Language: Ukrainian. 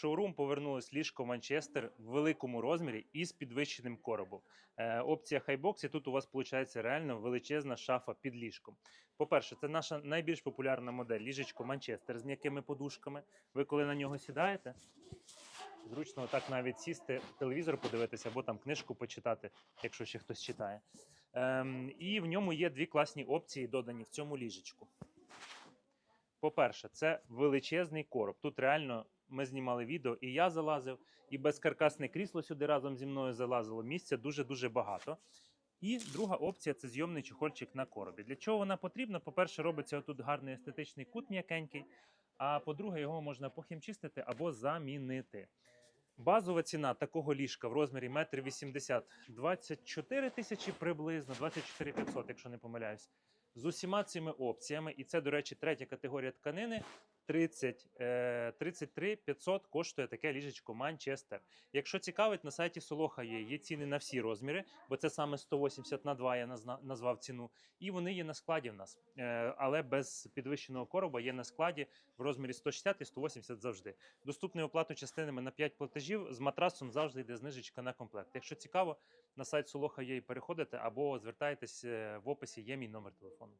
шоурум повернулось ліжко Манчестер в великому розмірі і з підвищеним коробом. Е, опція хайбокс, і тут у вас виходить реально величезна шафа під ліжком. По-перше, це наша найбільш популярна модель ліжечко Манчестер з м'якими подушками. Ви коли на нього сідаєте, зручно так навіть сісти, телевізор подивитися або там книжку почитати, якщо ще хтось читає. Ем, і в ньому є дві класні опції, додані в цьому ліжечку. По-перше, це величезний короб. Тут реально ми знімали відео, і я залазив, і безкаркасне крісло сюди разом зі мною залазило. Місця дуже-дуже багато. І друга опція це зйомний чохольчик на коробі. Для чого вона потрібна? По-перше, робиться тут гарний естетичний кут м'якенький. А по-друге, його можна похімчистити або замінити. Базова ціна такого ліжка в розмірі 1,80 м 24 тисячі приблизно, 24 500, якщо не помиляюсь. З усіма цими опціями, і це, до речі, третя категорія тканини. 30, е, 33 500 коштує таке ліжечко Манчестер. Якщо цікавить, на сайті Солоха є, є ціни на всі розміри, бо це саме 180 на 2 я назвав ціну. І вони є на складі в нас. Е, але без підвищеного короба є на складі в розмірі 160 і 180 завжди. Доступний оплату частинами на 5 платежів. З матрасом завжди йде знижечка на комплект. Якщо цікаво, на сайт Солоха є і переходите або звертайтесь е, в описі, є мій номер телефону.